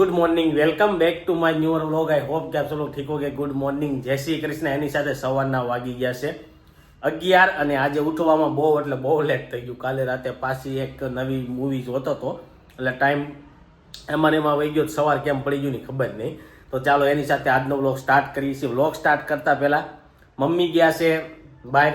Good morning welcome back to my new vlog I hope કે આપ સૌ log ઠીક હોગે ગુડ મોર્નિંગ જય શ્રી કૃષ્ણ. એની સાથે સવારના વાગી ગયા છે અગિયાર અને આજે ઉઠવામાં બહુ એટલે બહુ લેટ થઈ ગયું. કાલે રાતે પાછી એક નવી મૂવી જોતો હતો. એટલે ટાઈમ એમાં એમાં વહી ગયો સવાર કેમ પડી ગયું ની ખબર નહીં. તો ચાલો એની સાથે આજનો વ્લોગ સ્ટાર્ટ કરીએ છીએ. વ્લોગ સ્ટાર્ટ કરતા પહેલા મમ્મી ગયા છે બહાર.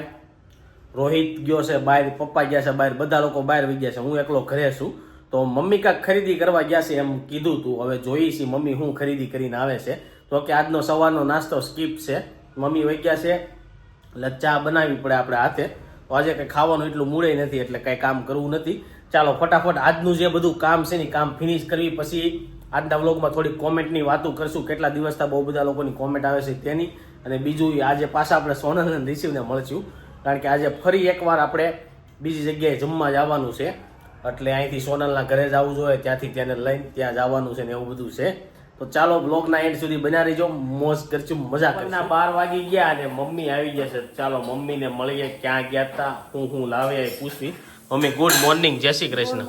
રોહિત ગયો છે બહાર. પપ્પા ગયા છે બહાર. બધા લોકો બહાર વહી ગયા છે. હું એકલો ઘરે છું. તો મમ્મી કાંક ખરીદી કરવા ગયા છે એમ કીધું તું. હવે જોઈ છે મમ્મી હું ખરીદી કરીને આવે છે. તો કે આજનો સવારનો નાસ્તો સ્કીપ છે. મમ્મી વૈક્યા છે. એટલે ચા બનાવવી પડે આપણે હાથે. તો આજે કંઈ ખાવાનું એટલું મૂળે નથી, એટલે કંઈ કામ કરવું નથી. ચાલો, ફટાફટ આજનું જે બધું કામ છે ને કામ ફિનિશ કરવી. પછી આજના વ્લોગમાં થોડી કોમેન્ટની વાતો કરશું. કેટલા દિવસથી બહુ બધા લોકોની કોમેન્ટ આવે છે તેની. અને બીજું આજે પાછા આપણે સોનલ રિસીવને મળશું. કારણ કે આજે ફરી એકવાર આપણે બીજી જગ્યાએ જમવા જવાનું છે. એટલે અહીંથી સોનલના ઘરે જવું જોઈએ ત્યાંથી તેને લઈને ત્યાં જવાનું છે ને એવું બધું છે. તો ચાલો બ્લોગના એન્ડ સુધી બના રહીજો. મોજ કરશું મજા કરશું. બાર વાગી ગયા અને મમ્મી આવી ગયા છે. ચાલો મમ્મીને મળીએ. ક્યાં ગયા હતા હું હું લાવે એ પૂછવી. Mummy good morning Jai Shri Krishna.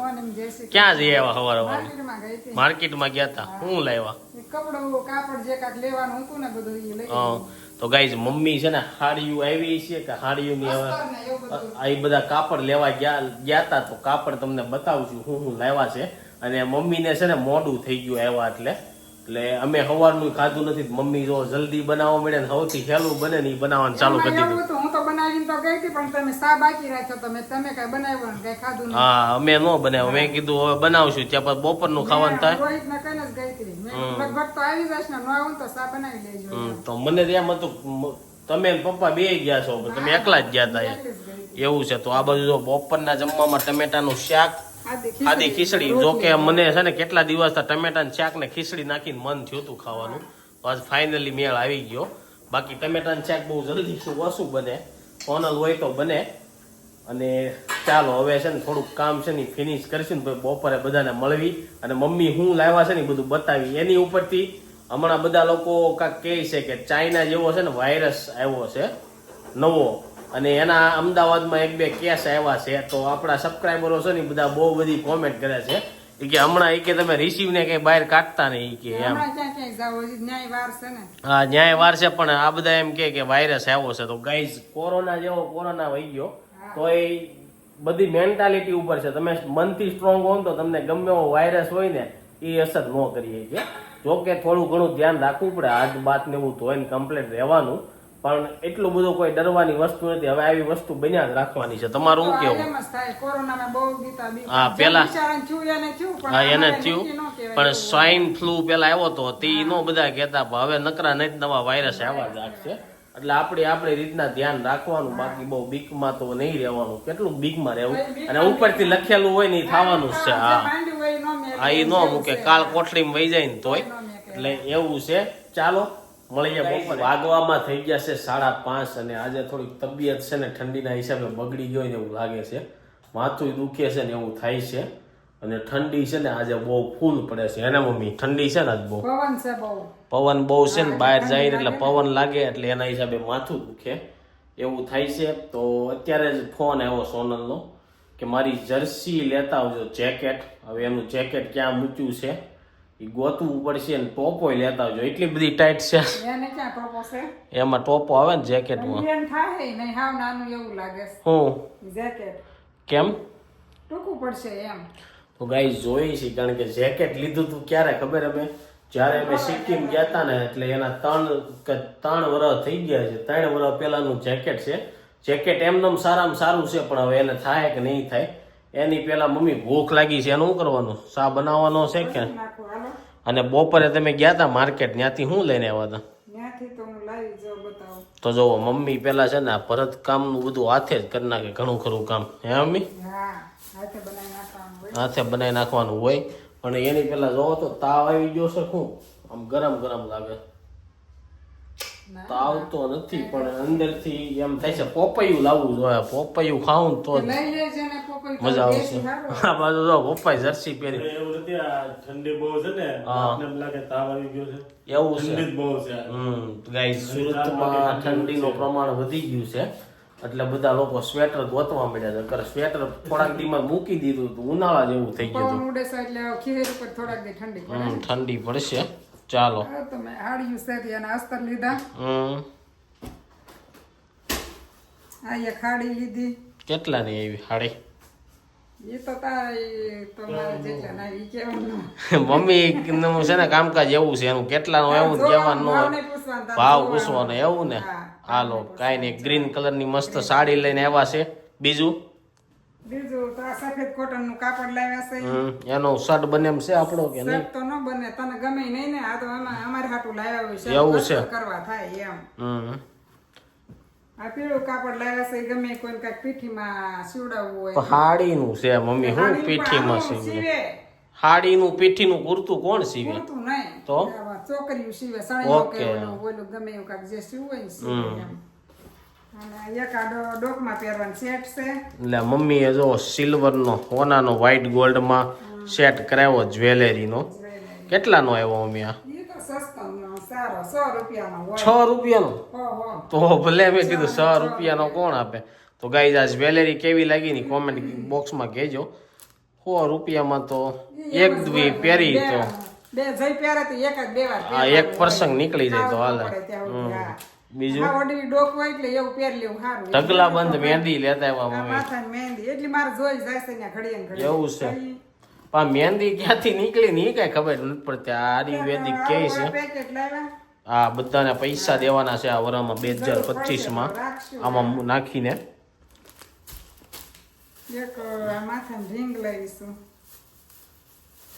ક્યાં જઈ આવ્યા સવારે સવાર માર્કેટમાં ગયા હતા હું. લાવ્યા? કપડું કાપડ જે કાંઈક લેવાનું હતું ને બધું એ લઈ અ, તો ગાઈઝ મમ્મી છે ને હાડિયું આવી છે કે હાડીયુંની હવે આ બધા કાપડ લેવા ગયા ગયા તા તો કાપડ તમને બતાવું છું હું હું લાવ્યા છે. અને મમ્મીને છે ને મોડું થઈ ગયું આવ્યા એટલે. એટલે અમે સવારનું ખાધું નથી મમ્મી જો જલ્દી બનાવવા મળે ને સૌથી સહેલું બને ને એ બનાવવાનું ચાલુ કરી દીધું. હું તો બનાવીને તો ગઈ હતી પણ તમે સા બાકી રાખ્યો તમે તમે કઈ બનાવ્યું કઈ ખાધું હા અમે ન બનાવ્યું. મેં કીધું હવે બનાવશું ત્યાં પછી બપોરનું ખાવાનું થાય. લગભગ તો આવી જશે ને ન તો સા બનાવી લેજો. તો મને એમ હતું તમે પપ્પા બે ગયા છો તમે એકલા જ ગયા હતા. એવું છે તો આ બાજુ જો બપોરના જમવામાં ટમેટાનું શાક આદિ ખીચડી. જો કે મને છે ને કેટલા દિવસ ટમેટાનું શાક ને ખીચડી નાખીને મન થયું હતું ખાવાનું. આજ ફાઇનલી મેળ આવી ગયો. બાકી ટમેટાનું શાક બહુ જલ્દી ઓછું બને. કોનલ હોય તો બને. અને ચાલો હવે છે ને થોડુંક કામ છે ને ફિનિશ કરીશું ને બપોરે બધાને મળવી. અને મમ્મી હું લાવ્યા છે ને બધું બતાવી. એની ઉપરથી હમણાં બધા લોકો કાંક કહે છે કે ચાઇના જેવો છે ને વાયરસ આવ્યો છે. નવો. અને એના અમદાવાદમાં એક બે કેસ આવ્યા છે તો આપણા સબસ્ક્રાઈબરો છે ને બધા બહુ બધી કોમેન્ટ કરે છે. કે હમણાં એ કે તમે રિસીવને કઈ બહાર કાઢતા નહીં કે એમ. ને? હા ન્યાય વાર છે પણ આ બધા એમ કે વાયરસ આવ્યો છે. તો ગાઈઝ કોરોના જેવો કોરોના વહી ગયો તો એ બધી મેન્ટાલિટી ઉપર છે. તમે મનથી સ્ટ્રોંગ હો તો તમને ગમે એવો વાયરસ હોય ને એ અસર ન કરીએ છીએ જો કે થોડું ઘણું ધ્યાન રાખવું પડે. હાથ બાત ને એવું ધોઈને કમ્પ્લેટ રહેવાનું. પણ એટલું બધું કોઈ ડરવાની વસ્તુ નથી. હવે આવી વસ્તુ બન્યા જ રાખવાની છે. તમારું શું કેવું. હા, પેલા- હા એને થયું. પણ. સ્વાઇન ફ્લૂ પેલા આવ્યો તો તે નો બધા કહેતા પણ હવે નકરા નહીં નવા વાયરસ આવ્યા જ રાખશે. એટલે આપણે આપણી રીતના ધ્યાન રાખવાનું બાકી બહુ બીકમાં તો નહીં રહેવાનું. કેટલું બીકમાં રહેવું? અને ઉપરથી લખેલું હોય ને ઈ થવાનું જ છે. હા એ. હા એ ન મૂકે. કાળ કોઠડીમાં વહી જાય ને તોય. એટલે એવું છે. ચાલો. મળીએ વાગવામાં થઈ ગયા છે સાડા પાંચ અને આજે થોડીક તબિયત છે ને ઠંડીના હિસાબે બગડી ગયો ને એવું લાગે છે. માથું દુખે છે ને એવું થાય છે. અને ઠંડી છે ને આજે બહુ ફૂલ પડે છે. એને મમ્મી? ઠંડી છે ને આજ બહુ? પવન છે બહુ. પવન બહુ છે ને બહાર જાય એટલે પવન લાગે એટલે એના હિસાબે માથું દુખે. એવું થાય છે. તો અત્યારે જ ફોન આવ્યો સોનલનો કે મારી જર્સી લેતા આવજો જેકેટ. હવે એનું જેકેટ ક્યાં મૂક્યું છે? એ ગોતવું પડશે ને ટોપોય લેતા આવજો. એટલી બધી ટાઈટ છે. એને ક્યાં ટોપો છે? એમાં ટોપો આવે ને જેકેટમાં ઇન્ડિયન થાય નહીં હાવ નાનું એવું લાગે હું? જેકેટ કેમ? ટૂંકું પડશે એમ. તો ગાઈ જોઈ છે કારણ કે જેકેટ લીધું તું ક્યારે ખબર અમે? જ્યારે અમે સિક્કિમ ગયા હતા ને એટલે એના ત્રણ કે ત્રણ વર્ષ થઈ ગયા છે. ત્રણ વર્ષ પહેલાનું જેકેટ છે. જેકેટ એમનેમ સારામાં સારું છે પણ હવે એને થાય કે નહીં થાય? એની પહેલા મમ્મી ભૂખ લાગી છે એનું શું કરવાનું? શા બનાવવાનો છે કે? અને બપોરે તમે ગયા હતા માર્કેટ ત્યાંથી શું લઈને આવ્યા હતા તો જોવો મમ્મી પેલા છે ને આ ભરત કામનું બધું હાથે જ કરી નાખે ઘણું ખરું કામ. હે મમ્મી? હાથે બનાવી નાખવાનું હોય. હાથે બનાવી નાખવાનું હોય. પણ એની પેલા જોવો તો તાવ આવી ગયો છે શું આમ ગરમ ગરમ લાગે. તાવ તો નથી પણ અંદરથી એમ થાય છે પોપૈયું લાવવું જોઈએ. પોપૈયું ખાવું તો જ. લઈ લેજે ને પોપઈ મજા આવશે. આ બાજુ તો પોપાઈ જર્સી પહેરી. એવું નથી આ ઠંડી બહુ છે ને. એમ લાગે તાવ આવી ગયો છે. એવું છે. ઠંડી બહુ છે. હમ ગાઈસ સુરતમાં ઠંડીનું પ્રમાણ વધી ગયું છે. એટલે બધા લોકો સ્વેટર ગોતવા મળ્યા છે. સ્વેટર થોડાક દીમાં મૂકી દીધું હતું. ઉનાળા જેવું થઈ ગયું હમ, ઠંડી પડશે. ચાલો. તમે આડિયું સેથી અને અસ્તર લીધા. હમ. આ હાડી લીધી. કેટલાની આવી હાડી એ તો તારી તો જેટલા મમ્મી નું છે ને કામકાજ એવું છે એનું કેટલાનું એવું કહેવાનું ભાવ. પૂછવાનો એવું ને? હાલો કાંઈ નહીં ગ્રીન કલરની મસ્ત સાડી લઈને આવ્યા છે. બીજું? બીજું તો આ સફેદ કોટનનું કાપડ લાવ્યા છે. એનો શર્ટ બને એમ છે આપણો કે નહીં? તો ન બને તને ગમે નહીં ને આ તો આમાં અમારે હાટું લાવ્યા હોય છે એવું છે. કરવા થાય એમ. આ પીળું કાપડ લાવ્યા છે ગમે કોઈને કાંઈક પીઠીમાં સીવડાવવું હોય. હાડીનું છે મમ્મી હું પીઠીમાં સીવે? સીવે. હાડીનું પીઠીનું કુર્તું કોણ સીવે? પૂરતું નહીં. તો? છોકરીઓ સીવે સણીઓ ઓકે. ઓલું ગમે એવું કાંઈક જે હોય ને એટલે મમ્મીએ જો સિલ્વરનો સોનાનો વ્હાઈટ ગોલ્ડમાં સેટ કરાવ્યો જ્વેલરીનો. કેટલાનો આવ્યો મમ્મી આ? છ રૂપિયાનો? તો ભલે મેં કીધું સો રૂપિયાનો કોણ આપે? તો ગાઈઝ આ જ્વેલરી કેવી લાગી ની કોમેન્ટ બોક્સમાં કહેજો. સો રૂપિયામાં તો એક દ્વી પહેરી તો. એક પ્રસંગ નીકળી જાય તો હાલે. પડે ત્યાં સુધી, હા. બીજું? ઓડી ડોક એટલે એવું પહેર લેવું સારું ઢગલા બંધ મહેંદી લેતા આવ્યા મમ્મી માથાની મહેંદી. એટલે મારે જોઈ જાય છે ને ઘડીએ ને ઘડીએ. એવું છે. પણ મહેંદી ક્યાંથી નીકળી ની કઈ ખબર નથી પડતી. આયુર્વેદિક કે છે? આ બધાને પૈસા દેવાના છે આ વરામાં બે હજાર પચીસમાં. આમાં નાખીને. એક આ રીંગ લાવીશું.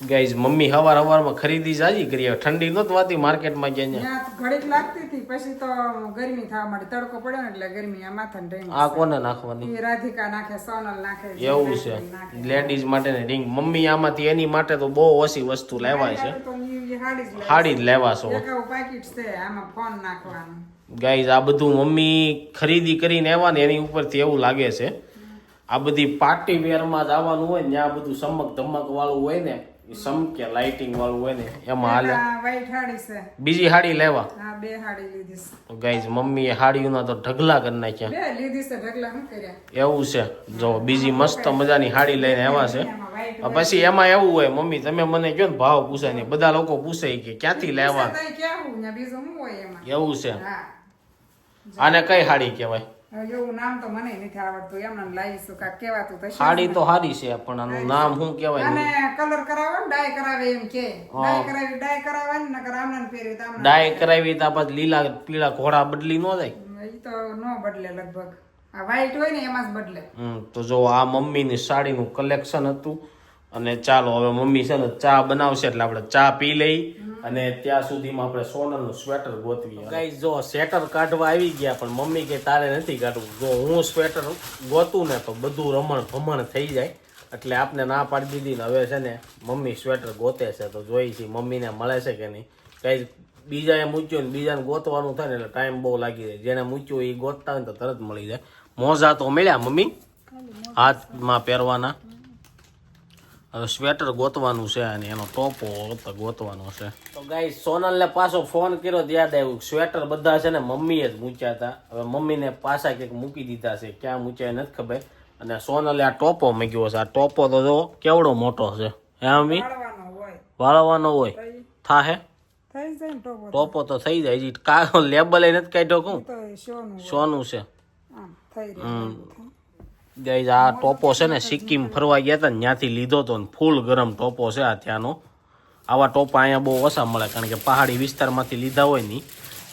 ગાઈઝ મમ્મી હવાર હવારમાં ખરીદી જાજી કરી ઠંડી નહોત વાતી માર્કેટમાં ગયા ત્યાં. ઘડીક લાગતી હતી પછી તો ગરમી થવા માંડી તડકો પડ્યો ને એટલે ગરમી આ માથાની ring આ કોને નાખવાની? રાધિકા નાખે સોનલ નાખે એવું છે. લેડીઝ લેડીઝ માટેની રિંગ. મમ્મી આમાંથી એની માટે તો બહુ ઓછી વસ્તુ લેવાય છે. હાડી જ લાવી. છો. પાકીટ છે આમાં ફોન નાખવાનું. ગાઈઝ આ બધું મમ્મી ખરીદી કરીને આવ્યા ને એની ઉપરથી એવું લાગે છે. આ બધી પાર્ટી વેરમાં જ આવવાનું હોય ને ત્યાં બધું ચમક ધમક વાળું હોય ને એ સમકે લાઇટિંગ વાળું હોય ને એમાં હાલે. આ હાડી છે. બીજી હાડી લેવા. હા બે હાડી લીધી ગાઈઝ મમ્મીએ હાડીઓના તો ઢગલા કરી નાખ્યા. બે લીધી છે ઢગલા શું કર્યા? એવું છે. જો બીજી મસ્ત મજાની હાડી લઈને આવ્યા છે. પછી એમાં એવું હોય મમ્મી તમે મને કહો ને ભાવ પૂછાય ને બધા લોકો પૂછે કે ક્યાંથી લેવા? એવું છે. આને કઈ હાડી કહેવાય? હવે એવું નામ તો મને નથી આવડતું એમને લાવીશું કાંઈક કહેવાતું થશે હાડી તો હારી છે પણ આનું નામ શું કહેવાય અને કલર કરાવે ડાય કરાવે એમ કે. ડાય કરાવી ડાય કરાવવાની નકર તો ડાય કરાવી તો પછી લીલા પીળા ઘોડા બદલી નો જાય. એ તો ન બદલે લગભગ. આ white હોય ને એમાં જ બદલે. હમ તો જો આ મમ્મીની સાડીનું કલેક્શન હતું અને ચાલો હવે મમ્મી છે ને ચા બનાવશે એટલે આપણે ચા પી લઈ અને ત્યાં સુધીમાં આપણે સોનલનું સ્વેટર ગોતવી. ગાઈસ જો સ્વેટર કાઢવા આવી ગયા પણ મમ્મી કે તારે નથી કાઢવું. જો હું સ્વેટર ગોતું ને તો બધું રમણ ભમણ થઈ જાય. એટલે આપને ના પાડી દીધી ને હવે છે ને મમ્મી સ્વેટર ગોતે છે. તો જોઈ છે મમ્મીને મળે છે કે નહીં. કઈ બીજાએ મૂક્યું ને બીજાને ગોતવાનું થાય ને એટલે ટાઈમ બહુ લાગી જાય. જેને મૂક્યું એ ગોતતા હોય તો તરત મળી જાય. મોજા તો મળ્યા મમ્મી? હાથમાં પહેરવાના. હવે સ્વેટર ગોતવાનું છે અને એનો ટોપો તો ગોતવાનો છે. તો ગાઈ સોનલને પાછો ફોન કર્યો યાદ આવ્યું સ્વેટર બધા છે ને મમ્મીએ જ મૂચ્યા હતા. હવે મમ્મીને પાછા કંઈક મૂકી દીધા છે ક્યાં મૂચ્યા નથી ખબર. અને સોનલે આ ટોપો મૂક્યો છે. આ ટોપો તો જો કેવડો મોટો છે. હે મમ્મી વાળવાનો હોય. વાળવાનો હોય. થાહે? ટોપો ટોપો તો થઈ જાય. હજી કા લેબલ નથી કાઢ્યો હોય. સોનું છે. આમ થઈ રહ્યું. ગાઈઝ આ ટોપો છે ને સિક્કિમ ફરવા ગયા હતા ને ત્યાંથી લીધો તો ને ફૂલ ગરમ ટોપો છે આ ત્યાંનો. આવા ટોપા અહીંયા બહુ ઓછા મળે કારણ કે પહાડી વિસ્તારમાંથી લીધા હોય નહીં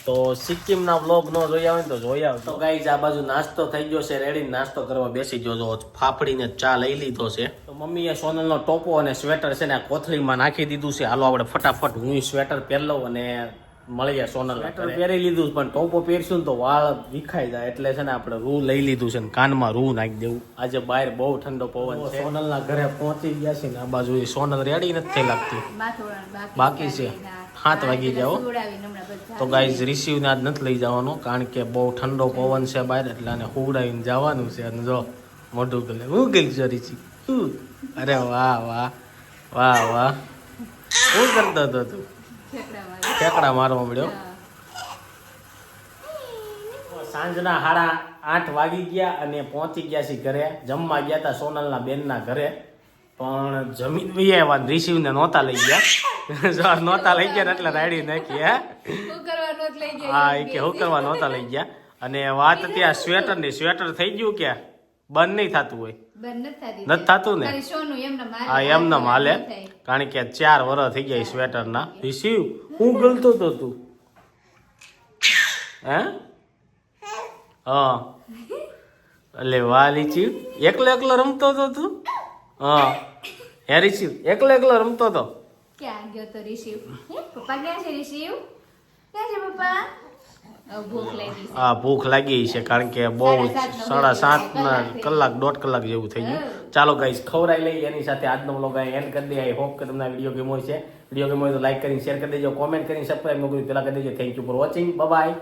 તો સિક્કિમના બ્લોગ ન જોયા હોય ને તો જોયા હોય તો ગાઈઝ આ બાજુ નાસ્તો થઈ ગયો છે. રેડી નાસ્તો કરવા બેસી ગયો જો ફાફડીને ચા લઈ લીધો છે. તો મમ્મીએ સોનલનો ટોપો અને સ્વેટર છે ને આ કોથળીમાં નાખી દીધું છે. હાલો આપણે ફટાફટ હું સ્વેટર પહેરલો લઉં અને જાય સોનલ પહેરી લીધું પણ ટોપો પહેરશું તો વાળ વિખાઈ જાય. એટલે છે ને આપણે રૂ લઈ લીધું છે ને કાનમાં રૂ નાખી દેવું. આજે બહાર બહુ ઠંડો પવન છે. સોનલના ઘરે પહોંચી ગયા છે ને આ બાજુ એ સોનલ રેડી નથી લાગતી. બાકી છે. સાત વાગી જાઓ. તો ગાઈઝ રિસીવને આજ નથી લઈ જવાનો કારણ કે બહુ ઠંડો પવન છે બહાર એટલે આને હુવડાવીને જવાનું છે. અને જો મોઢું ગલે હું ગઈ છે રિસી હું? અરે વાહ વાહ. વાહ વાહ. શું કરતો હતો તું? ઠેકડા મારવા મળ્યો. સાંજના સાડા આઠ વાગી ગયા અને પહોંચી ગયા છીએ ઘરે. જમવા ગયા હતા સોનલના બેનના ઘરે. પણ જમીન બી આવ્યા ને રિસીવને નહોતા લઈ ગયા. નહોતા લઈ ગયા ને એટલે રાડી નાખી હે? એ કે હું કરવા નહોતા લઈ ગયા. અને વાત હતી આ સ્વેટરની. સ્વેટર થઈ ગયું કે બંધ નહીં થતું હોય. નથી થતું ને? હા એમ એમને માલે. હાલે કારણ કે ચાર વર્ષ થઈ ગયા સ્વેટરના. રિસીવ હું ગલતો તો તું? હે? હા. એટલે વાહ લીચી એકલો એકલો રમતો તો તું? હા. હે રિસીવ એકલો એકલો રમતો તો? ક્યાં ગયો તો રિસીવ પપ્પા ક્યાં છે રિશિવ હવે ભૂખ લાગી છે. આ ભૂખ લાગી છે કારણ કે બહુ સાડા સાત ના કલાક દોઢ કલાક જેવું થઈ ગયું. ચાલો ગાઈસ ખવરાઈ લઈ એની સાથે આજનો બ્લોગ અહીં એન્ડ કરી દે આઈ હોપ કે તમને વીડિયો ગેમો છે વીડિયો ગેમો તો લાઈક કરીને શેર કરી દેજો કોમેન્ટ કરીને સબસ્ક્રાઈબ મોકલી કર્યું પેલા કરી દેજો. Thank you for watching bye